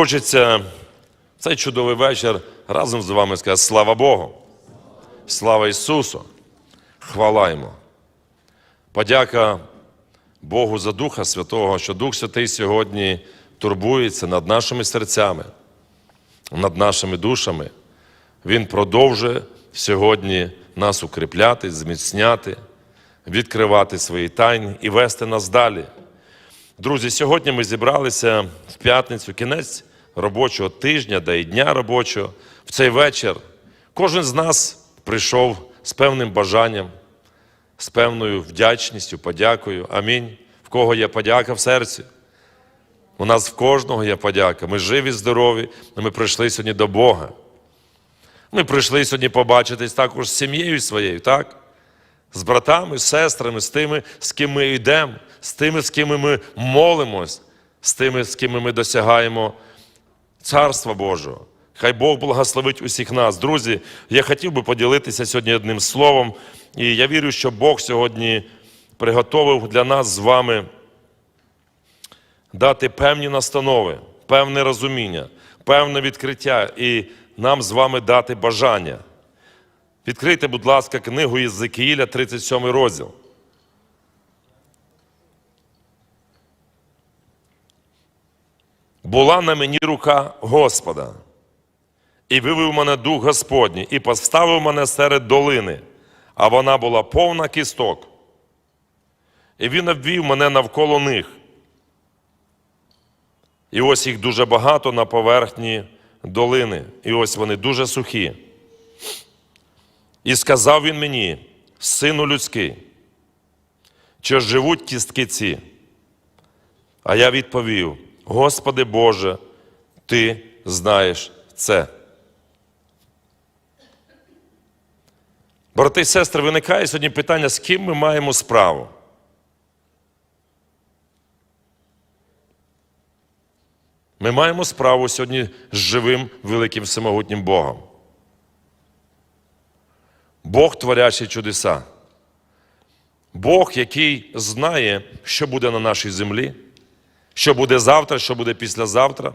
Хочеться в цей чудовий вечір разом з вами сказати слава Богу, слава Ісусу, хвала Йому. Подяка Богу за Духа Святого, що Дух Святий сьогодні турбується над нашими серцями, над нашими душами. Він продовжує сьогодні нас укріпляти, зміцняти, відкривати свої тайни і вести нас далі. Друзі, сьогодні ми зібралися в п'ятницю, кінець робочого тижня, да і дня робочого. В цей вечір кожен з нас прийшов з певним бажанням, з певною вдячністю, подякою. Амінь. В кого є подяка в серці? У нас в кожного є подяка. Ми живі, здорові, і ми прийшли сьогодні до Бога. Ми прийшли сьогодні побачитись також з сім'єю своєю, так? З братами, з сестрами, з тими, з ким ми йдемо, з тими, з ким ми молимось, з тими, з ким ми досягаємо Царства Божого. Хай Бог благословить усіх нас. Друзі, я хотів би поділитися сьогодні одним словом, і я вірю, що Бог сьогодні приготовив для нас з вами дати певні настанови, певне розуміння, певне відкриття і нам з вами дати бажання. Відкрийте, будь ласка, книгу Єзекіїля, 37 розділ. Була на мені рука Господа, і вивів мене дух Господній, і поставив мене серед долини, а вона була повна кісток. І він обвів мене навколо них. І ось їх дуже багато на поверхні долини, і ось вони дуже сухі. І сказав він мені, сину людський, чи живуть кістки ці? А я відповів: Господи Боже, Ти знаєш це. Брати і сестри, виникає сьогодні питання, з ким ми маємо справу. Ми маємо справу сьогодні з живим великим всемогутнім Богом. Бог творячий чудеса. Бог, який знає, що буде на нашій землі, що буде завтра, що буде післязавтра,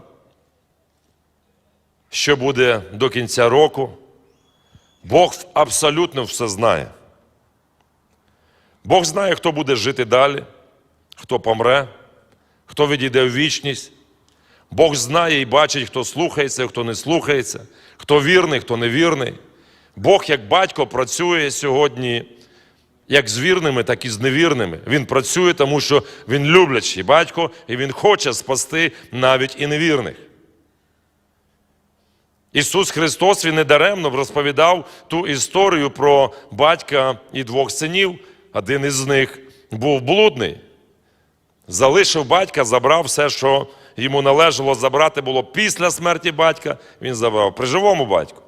що буде до кінця року. Бог абсолютно все знає. Бог знає, хто буде жити далі, хто помре, хто відійде в вічність. Бог знає і бачить, хто слухається, хто не слухається, хто вірний, хто невірний. Бог, як батько, працює сьогодні як з вірними, так і з невірними. Він працює, тому що він люблячий батько, і він хоче спасти навіть і невірних. Ісус Христос Він недаремно розповідав ту історію про батька і двох синів. Один із них був блудний. Залишив батька, забрав все, що йому належало забрати було після смерті батька, він забрав при живому батьку.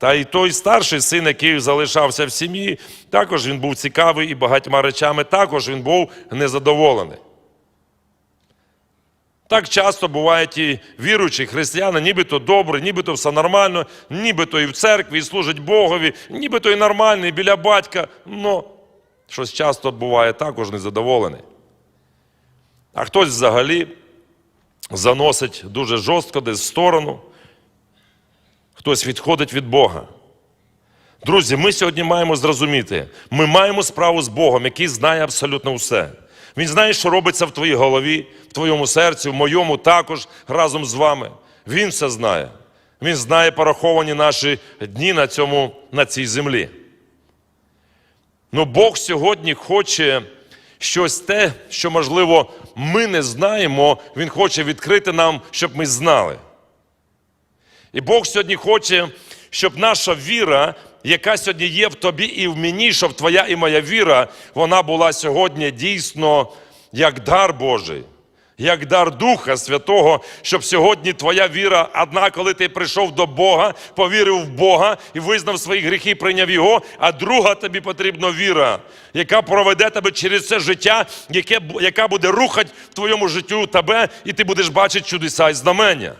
Та й той старший син, який залишався в сім'ї, також він був цікавий і багатьма речами також він був незадоволений. Так часто бувають і віруючі християни, нібито добре, нібито все нормально, нібито і в церкві, і служить Богові, нібито і нормальний біля батька, але щось часто буває також незадоволений. А хтось взагалі заносить дуже жорстко десь в сторону, хтось відходить від Бога. Друзі, ми сьогодні маємо зрозуміти, ми маємо справу з Богом, який знає абсолютно все. Він знає, що робиться в твоїй голові, в твоєму серці, в моєму також разом з вами. Він все знає. Він знає пораховані наші дні на, цьому, на цій землі. Ну Бог сьогодні хоче щось те, що, можливо, ми не знаємо, Він хоче відкрити нам, щоб ми знали. І Бог сьогодні хоче, щоб наша віра, яка сьогодні є в тобі і в мені, щоб твоя і моя віра, вона була сьогодні дійсно як дар Божий, як дар Духа Святого, щоб сьогодні твоя віра, одна, коли ти прийшов до Бога, повірив в Бога і визнав свої гріхи, прийняв Його, а друга тобі потрібна віра, яка проведе тебе через це життя, яке, яка буде рухати в твоєму життю тебе, і ти будеш бачити чудеса і знамення.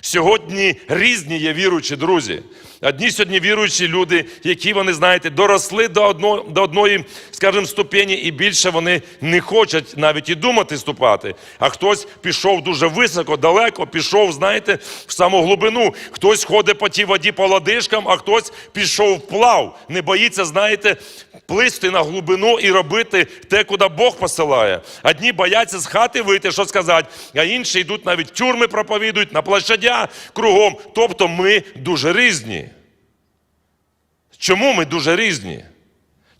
Сьогодні різні є віруючі друзі. Одні сьогодні віруючі люди, які вони, знаєте, доросли до одно, до одної, скажімо, ступені, і більше вони не хочуть навіть і думати ступати. А хтось пішов дуже високо, далеко, пішов, знаєте, в саму глибину. Хтось ходить по тій воді по лодишкам, а хтось пішов вплав. Не боїться, знаєте, плисти на глибину і робити те, куди Бог посилає. Одні бояться з хати вийти, що сказати, а інші йдуть навіть тюрми проповідують, на площадя кругом. Тобто ми дуже різні. Чому ми дуже різні?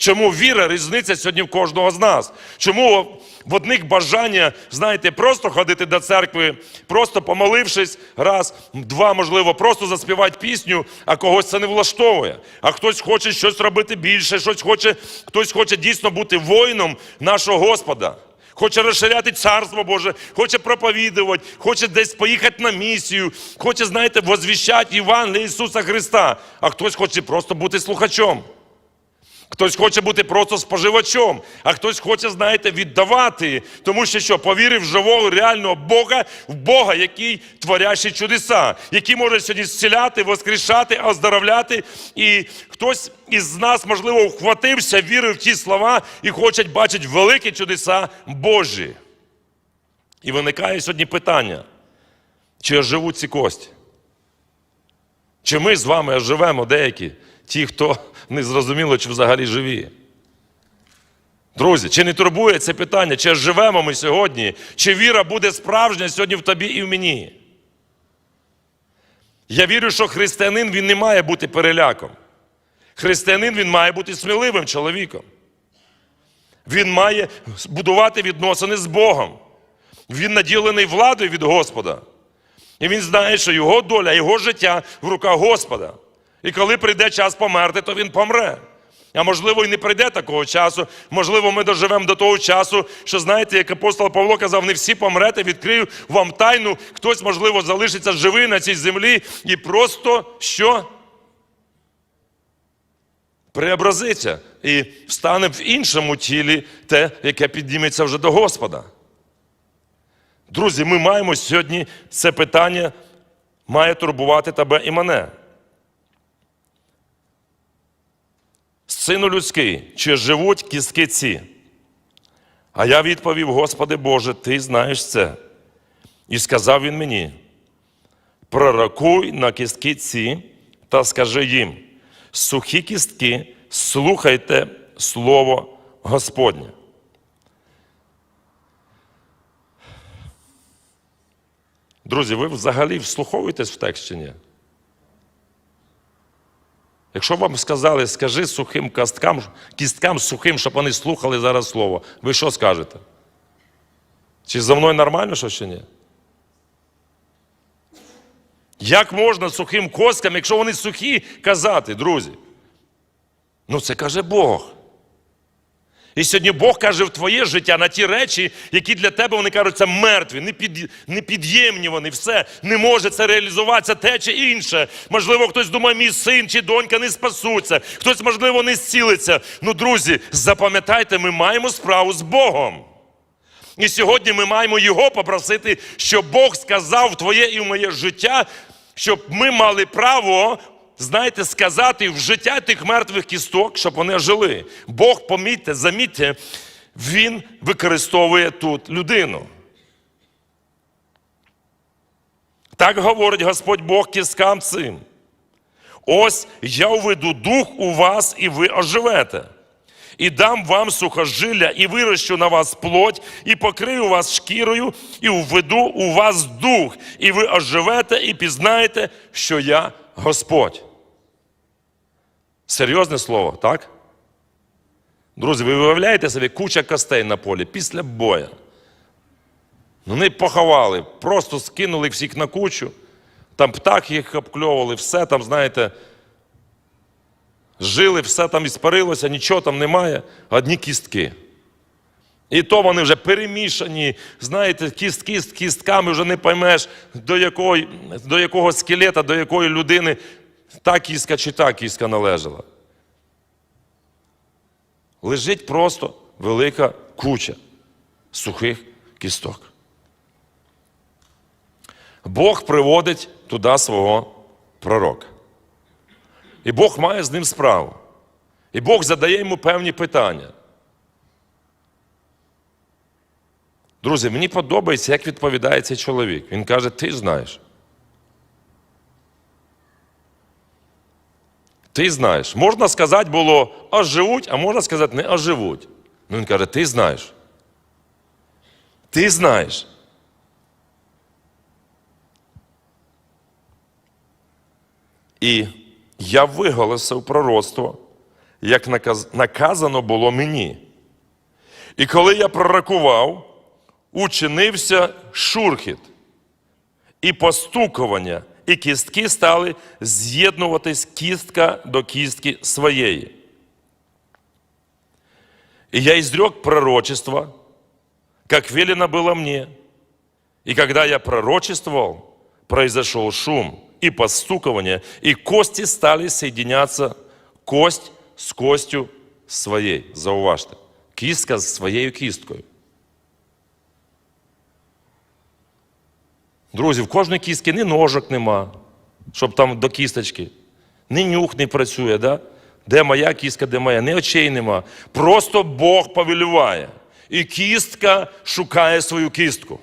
Чому віра різниця сьогодні в кожного з нас? Чому в одних бажання, знаєте, просто ходити до церкви, просто помолившись раз, два, можливо, просто заспівати пісню, а когось це не влаштовує. А хтось хоче щось робити більше, щось хоче, хтось хоче дійсно бути воїном нашого Господа. Хоче розширяти царство Боже, хоче проповідувати, хоче десь поїхати на місію, хоче, знаєте, возвіщати Івангелія Ісуса Христа, а хтось хоче просто бути слухачом. Хтось хоче бути просто споживачом, а хтось хоче, знаєте, віддавати. Тому що що, повірив в живого реального Бога, в Бога, який творящий чудеса, який може сьогодні зціляти, воскрешати, оздоровляти. І хтось із нас, можливо, вхватився, вірив в ті слова і хоче бачити великі чудеса Божі. І виникає сьогодні питання: чи оживуть ці кості? Чи ми з вами оживемо деякі, ті, хто не зрозуміло, чи взагалі живі? Друзі, чи не турбує це питання, чи живемо ми сьогодні, чи віра буде справжня сьогодні в тобі і в мені? Я вірю, що християнин він не має бути переляком. Християнин він має бути сміливим чоловіком. Він має будувати відносини з Богом. Він наділений владою від Господа. І він знає, що його доля, його життя в руках Господа. І коли прийде час померти, то він помре. А можливо, і не прийде такого часу. Можливо, ми доживемо до того часу, що знаєте, як апостол Павло казав, не всі помрете, відкрию вам тайну. Хтось, можливо, залишиться живий на цій землі і просто що? Преобразиться і встане в іншому тілі те, яке підніметься вже до Господа. Друзі, ми маємо сьогодні це питання має турбувати тебе і мене. Сину людський, чи живуть кістки ці? А я відповів, Господи Боже, Ти знаєш це. І сказав він мені: пророкуй на кістки ці та скажи їм: сухі кістки, слухайте Слово Господнє. Друзі, ви взагалі вслуховуєтесь в текст чи ні? Якщо вам сказали, скажи сухим кісткам, кісткам сухим, щоб вони слухали зараз слово, ви що скажете? Чи за мною нормально, що чи ні? Як можна сухим косткам, якщо вони сухі, казати, друзі? Ну, це каже Бог. І сьогодні Бог каже в твоє життя на ті речі, які для тебе вони кажуться мертві, непід, непід'ємні вони, все, не може це реалізуватися те чи інше. Можливо, хтось думає, мій син чи донька не спасуться, хтось, можливо, не зцілиться. Ну, друзі, запам'ятайте, ми маємо справу з Богом. І сьогодні ми маємо Його попросити, щоб Бог сказав в твоє і в моє життя, щоб ми мали право знаєте, сказати в життя тих мертвих кісток, щоб вони жили. Бог, помітьте, замітьте, Він використовує тут людину. Так говорить Господь Бог кісткам цим. Ось я введу дух у вас, і ви оживете. І дам вам сухожилля, і вирощу на вас плоть, і покрию вас шкірою, і введу у вас дух, і ви оживете, і пізнаєте, що я Господь. Серйозне слово, так? Друзі, ви виявляєте собі куча костей на полі після бою. Вони поховали, просто скинули всіх на кучу, там птахи їх обкльовували, все там, знаєте, жили, все там іспарилося, нічого там немає, одні кістки. І то вони вже перемішані, знаєте, кістки з кістками вже не поймеш, до, якої, до якого скелета, до якої людини та кістка чи та кістка належала. Лежить просто велика куча сухих кісток. Бог приводить туди свого пророка. І Бог має з ним справу. І Бог задає йому певні питання. Друзі, мені подобається, як відповідає цей чоловік. Він каже: ти знаєш. Ти знаєш. Можна сказати було оживуть, а можна сказати не оживуть. Ну він каже, ти знаєш. Ти знаєш. І я виголосив пророцтво, як наказ- наказано було мені. І коли я пророкував, учинився шурхіт і постукування, і кістки стали з'єднуватись кістка до кістки своєї. И я изрек пророчество, как велено было мне. И когда я пророчествовал, произошел шум и постукование, и кости стали соединяться, кость с костью своей. Зауважте. Кістка з своєю кісткою. Друзі, в кожної кістки ні ножок нема, щоб там до кісточки. Ні нюх не працює, да? де моя кістка, де моя, ні очей нема. Просто Бог повеліває. І кістка шукає свою кістку.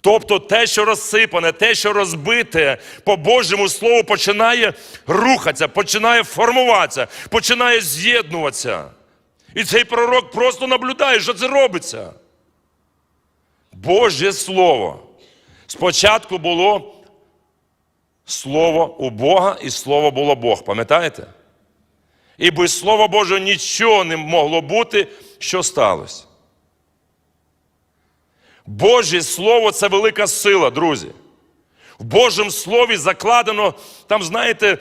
Тобто те, що розсипане, те, що розбите, по Божому Слову починає рухатися, починає формуватися, починає з'єднуватися. І цей пророк просто наблюдає, що це робиться. Боже Слово. Спочатку було Слово у Бога, і Слово було Бог. Пам'ятаєте? І без Слова Божого нічого не могло бути, що сталося. Боже Слово це велика сила, друзі. В Божому Слові закладено, там, знаєте,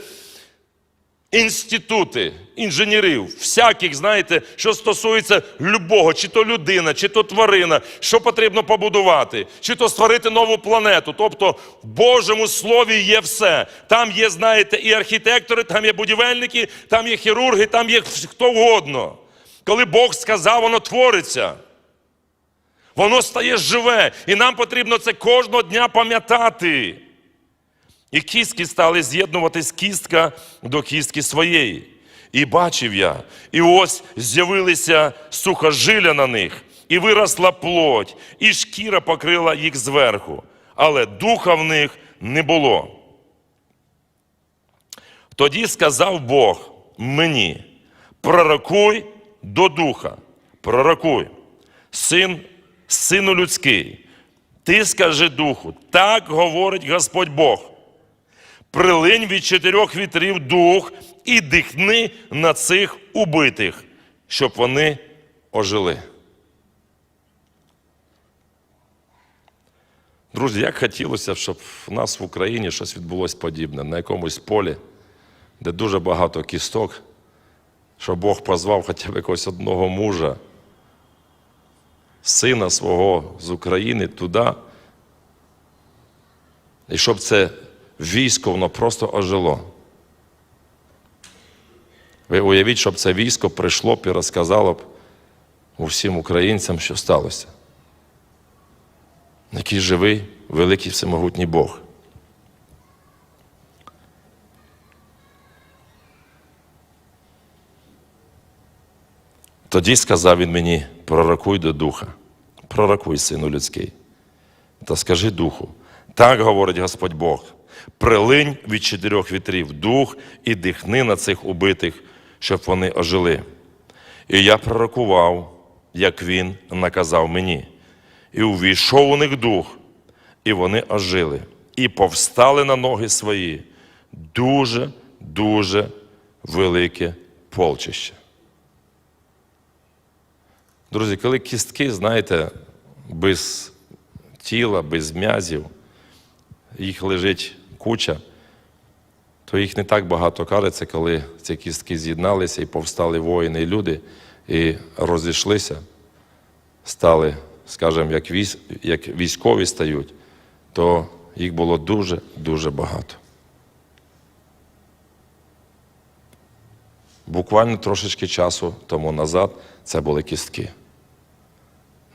інститути інженерів, всяких, знаєте, що стосується любого, чи то людина, чи то тварина, що потрібно побудувати, чи то створити нову планету. Тобто в Божому Слові є все. Там є, знаєте, і архітектори, там є будівельники, там є хірурги, там є хто угодно. Коли Бог сказав, воно твориться. Воно стає живе, і нам потрібно це кожного дня пам'ятати. І кістки стали з'єднуватись кістка до кістки своєї. І бачив я, і ось з'явилися сухожилля на них, і виросла плоть, і шкіра покрила їх зверху, але духа в них не було. Тоді сказав Бог мені: пророкуй до духа, пророкуй, син, сину людський, ти скажи духу, так говорить Господь Бог. Прилинь від чотирьох вітрів дух і дихни на цих убитих, щоб вони ожили. Друзі, як хотілося, щоб в нас в Україні щось відбулося подібне, на якомусь полі, де дуже багато кісток, щоб Бог позвав хоча б якогось одного мужа, сина свого з України туди, і щоб це військо воно просто ожило. Ви уявіть, щоб це військо прийшло б і розказало б усім українцям, що сталося. Який живий, великий всемогутній Бог. Тоді сказав він мені: пророкуй до духа, пророкуй, сину людський, та скажи духу. Так говорить Господь Бог. Прилинь від чотирьох вітрів дух і дихни на цих убитих, щоб вони ожили. І я пророкував, як він наказав мені, і увійшов у них дух, і вони ожили, і повстали на ноги свої. Дуже, дуже велике полчище. Друзі, коли кістки, знаєте, без тіла, без м'язів, їх лежить куча, то їх не так багато кажеться, коли ці кістки з'єдналися і повстали воїни і люди, і розійшлися, стали, скажімо, як, як військові стають, то їх було дуже-дуже багато. Буквально трошечки часу тому назад це були кістки.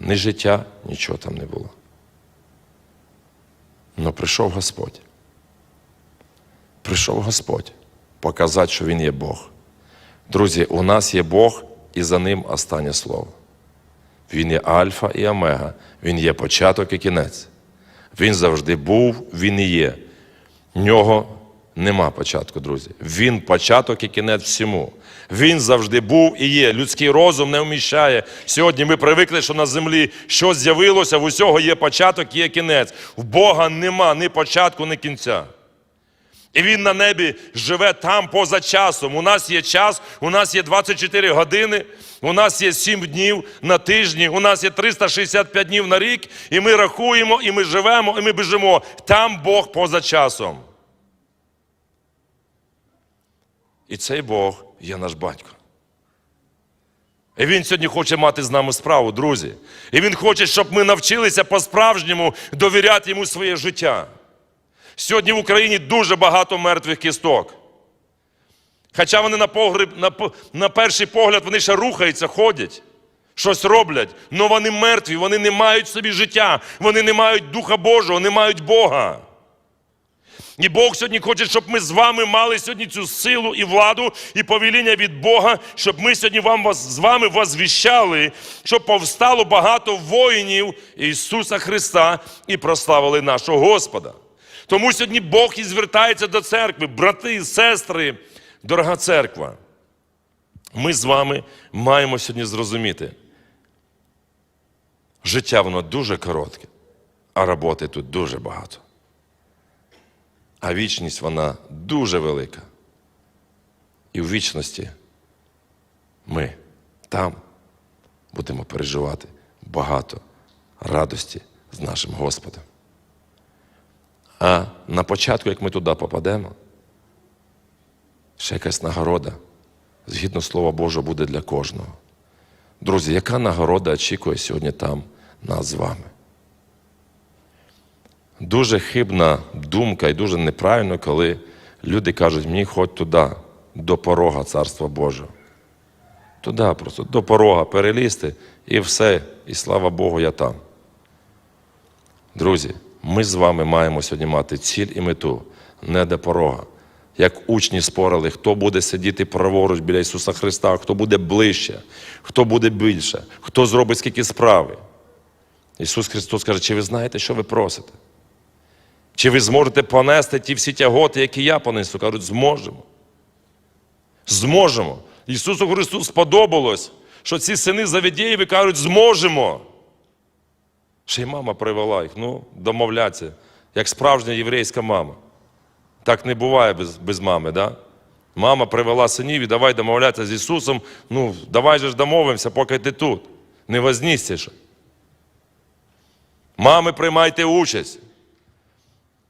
Ні життя, нічого там не було. прийшов Господь. Прийшов Господь показати, що Він є Бог. Друзі, у нас є Бог, і за ним останнє слово. Він є Альфа і Омега, Він є початок і кінець. Він завжди був, Він і є. Нього нема початку, друзі. Він початок і кінець всьому. Він завжди був і є. Людський розум не вміщає. Сьогодні ми привикли, що на землі щось з'явилося, в усього є початок є кінець. В Бога нема ні початку, ні кінця. І він на небі живе там поза часом. У нас є час, у нас є 24 години, у нас є 7 днів на тижні, у нас є 365 днів на рік, і ми рахуємо, і ми живемо, і ми біжимо. Там Бог поза часом. І цей Бог є наш батько. І він сьогодні хоче мати з нами справу, друзі. І він хоче, щоб ми навчилися по-справжньому довіряти йому своє життя. Сьогодні в Україні дуже багато мертвих кісток. Хоча вони на, погреб, на, на перший погляд вони ще рухаються, ходять, щось роблять, але вони мертві, вони не мають собі життя, вони не мають Духа Божого, не мають Бога. І Бог сьогодні хоче, щоб ми з вами мали сьогодні цю силу і владу, і повеління від Бога, щоб ми сьогодні вам з вами возвіщали, щоб повстало багато воїнів Ісуса Христа і прославили нашого Господа. Тому сьогодні Бог і звертається до церкви, брати, сестри, дорога церква. Ми з вами маємо сьогодні зрозуміти. Життя воно дуже коротке, а роботи тут дуже багато. А вічність вона дуже велика. І в вічності ми там будемо переживати багато радості з нашим Господом. А на початку, як ми туди попадемо, ще якась нагорода, згідно Слова Божого, буде для кожного. Друзі, яка нагорода очікує сьогодні там нас з вами? Дуже хибна думка і дуже неправильно, коли люди кажуть, мені хоч туди, до порога Царства Божого. Туди просто, до порога перелізти і все, і слава Богу, я там. Друзі, ми з вами маємо сьогодні мати ціль і мету не до порога. Як учні спорили, хто буде сидіти праворуч біля Ісуса Христа, хто буде ближче, хто буде більше, хто зробить скільки справи. Ісус Христос каже, чи ви знаєте, що ви просите? Чи ви зможете понести ті всі тяготи, які я понесу? Кажуть, зможемо. Зможемо. Ісусу Христу сподобалось, що ці сини Завідєєві кажуть, зможемо. Ще й мама привела їх, ну, домовляться, як справжня єврейська мама. Так не буває без, без мами, да? Мама привела синів і давай домовлятися з Ісусом. Ну, давай же ж домовимося, поки ти тут. Не вознісся ще. Мами, приймайте участь.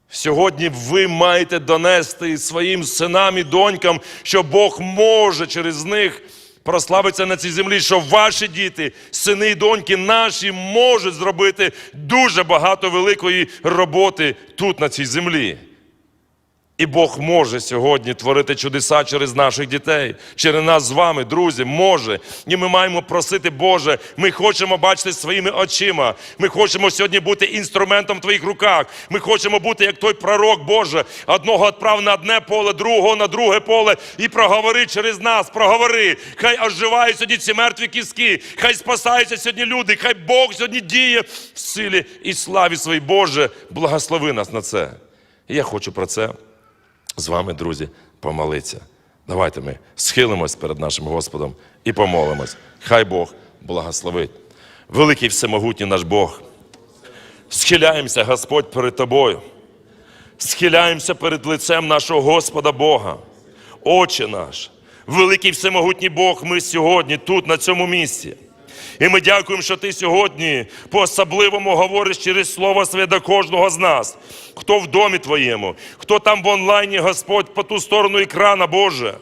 Сьогодні ви маєте донести своїм синам і донькам, що Бог може через них прославитися на цій землі, що ваші діти, сини і доньки наші можуть зробити дуже багато великої роботи тут, на цій землі. І Бог може сьогодні творити чудеса через наших дітей, через нас з вами, друзі, може. І ми маємо просити, Боже, ми хочемо бачити своїми очима. Ми хочемо сьогодні бути інструментом в твоїх руках. Ми хочемо бути як той пророк, Боже, одного відправ на одне поле, другого на друге поле і проговори через нас, проговори. Хай оживають сьогодні ці мертві кістки, хай спасаються сьогодні люди, хай Бог сьогодні діє в силі і славі своїй Боже. Благослови нас на це. І я хочу про це з вами, друзі, помолитися. Давайте ми схилимось перед нашим Господом і помолимось. Хай Бог благословить. Великий всемогутній наш Бог. Схиляємося, Господь, перед Тобою. Схиляємося перед лицем нашого Господа Бога. Отче наш, великий всемогутній Бог, ми сьогодні тут, на цьому місці. І ми дякуємо, що ти сьогодні по-особливому говориш через слово своє до кожного з нас, хто в домі твоєму, хто там в онлайні, Господь, по ту сторону екрана, Боже.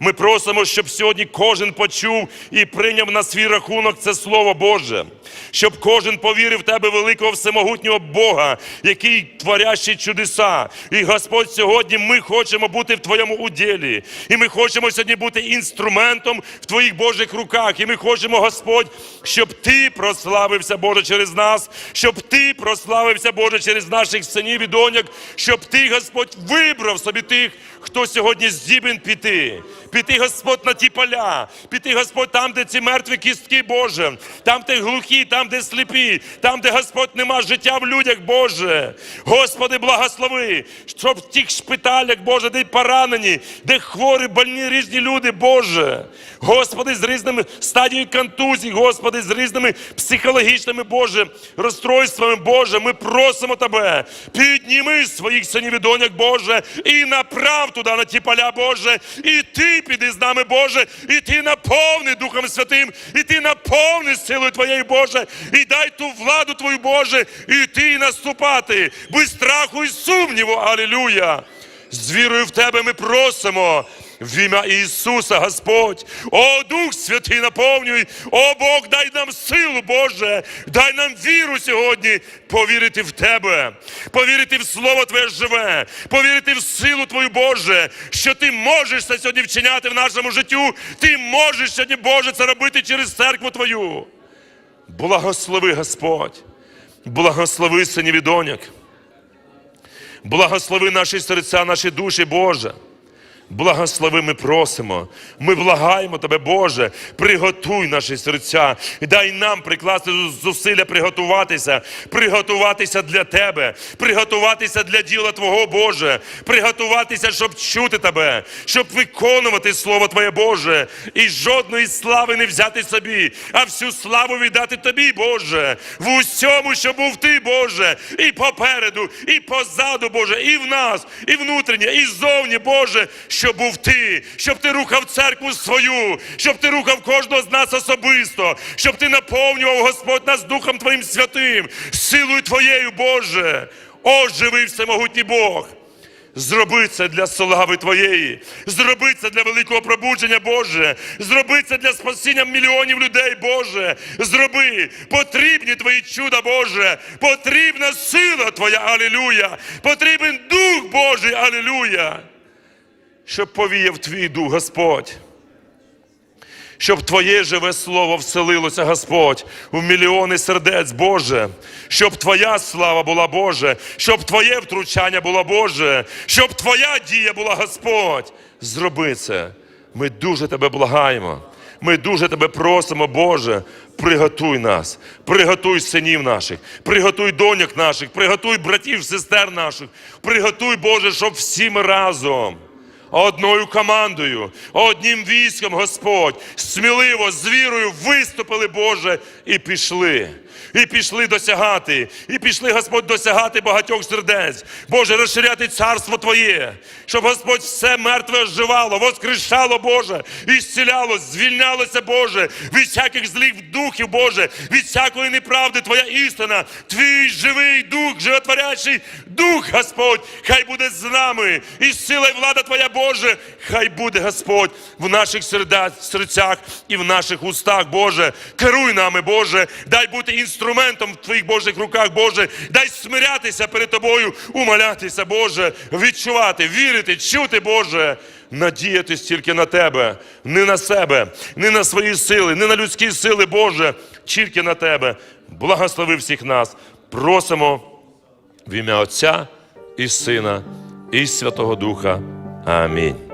Ми просимо, щоб сьогодні кожен почув і прийняв на свій рахунок це Слово Боже. Щоб кожен повірив в тебе великого всемогутнього Бога, який творящий чудеса. І Господь, сьогодні ми хочемо бути в Твоєму уділі. І ми хочемо сьогодні бути інструментом в Твоїх Божих руках. І ми хочемо, Господь, щоб Ти прославився, Боже, через нас, щоб Ти прославився, Боже, через наших синів і доньок, щоб Ти, Господь, вибрав собі тих, хто сьогодні здібен піти. Піти, Господь, на ті поля, піти, Господь, там, де ці мертві кістки, Боже, там, де глухі, там, де сліпі, там, де Господь нема життя в людях, Боже. Господи, благослови, щоб в тих шпиталях, Боже, де поранені, де хворі, больні різні люди, Боже. Господи, з різними стадією контузій, Господи, з різними психологічними, Боже, розстройствами, Боже, ми просимо Тебе, підніми своїх синів і доньок, Боже, і направ туди на ті поля, Боже, і Ти піди з нами, Боже, і Ти наповни Духом Святим, і Ти наповни силою Твоєю, Боже, і дай ту владу Твою, Боже, і Ти наступати, без страху і сумніву, Алілуя. З вірою в Тебе ми просимо. В ім'я Ісуса, Господь, о Дух Святий наповнюй, о Бог, дай нам силу, Боже, дай нам віру сьогодні повірити в Тебе, повірити в Слово Твоє живе, повірити в силу Твою, Боже, що Ти можеш це сьогодні вчиняти в нашому життю, Ти можеш сьогодні, Боже, це робити через церкву Твою. Благослови, Господь, благослови синів і доньок. Благослови наші серця, наші душі, Боже. Благослови, ми просимо. Ми благаємо Тебе, Боже, приготуй наші серця. Дай нам прикласти зусилля приготуватися, приготуватися для Тебе, приготуватися для діла Твого, Боже, приготуватися, щоб чути Тебе, щоб виконувати Слово Твоє Боже, і жодної слави не взяти собі, а всю славу віддати Тобі, Боже, в усьому, що був Ти, Боже, і попереду, і позаду, Боже, і в нас, і внутрішнє, і ззовні, Боже щоб був ти, щоб ти рухав церкву свою, щоб ти рухав кожного з нас особисто, щоб ти наповнював Господь нас Духом Твоїм святим, силою Твоєю, Боже. О, живий всемогутній Бог! Зроби це для слави Твоєї, зроби це для великого пробудження, Боже, зроби це для спасіння мільйонів людей, Боже. Зроби. Потрібні Твої чуда, Боже, потрібна сила Твоя, Алілуя, потрібен Дух Божий, Алілуя щоб повіяв твій дух, Господь. Щоб Твоє живе слово вселилося, Господь, у мільйони сердець, Боже, щоб Твоя слава була, Боже, щоб Твоє втручання було, Боже, щоб Твоя дія була, Господь. Зроби це. Ми дуже Тебе благаємо. Ми дуже Тебе просимо, Боже, приготуй нас, приготуй синів наших, приготуй доньок наших, приготуй братів, сестер наших, приготуй, Боже, щоб всі ми разом одною командою, одним військом, Господь, сміливо, з вірою виступили, Боже, і пішли. І пішли досягати, і пішли, Господь, досягати багатьох сердець. Боже, розширяти царство Твоє, щоб Господь все мертве оживало, воскрешало, Боже, і зціляло, звільнялося, Боже, від всяких злих духів, Боже, від всякої неправди, Твоя істина, Твій живий дух, животворящий дух, Господь, хай буде з нами, і сила і влада Твоя, Боже, хай буде, Господь, в наших серцях і в наших устах, Боже. Керуй нами, Боже, дай бути інструментом в Твоїх Божих руках, Боже, дай смирятися перед Тобою, умолятися, Боже, відчувати, вірити, чути, Боже. Надіятись тільки на Тебе, не на себе, не на свої сили, не на людські сили, Боже, тільки на Тебе. Благослови всіх нас. Просимо в ім'я Отця і Сина, і Святого Духа. Амінь.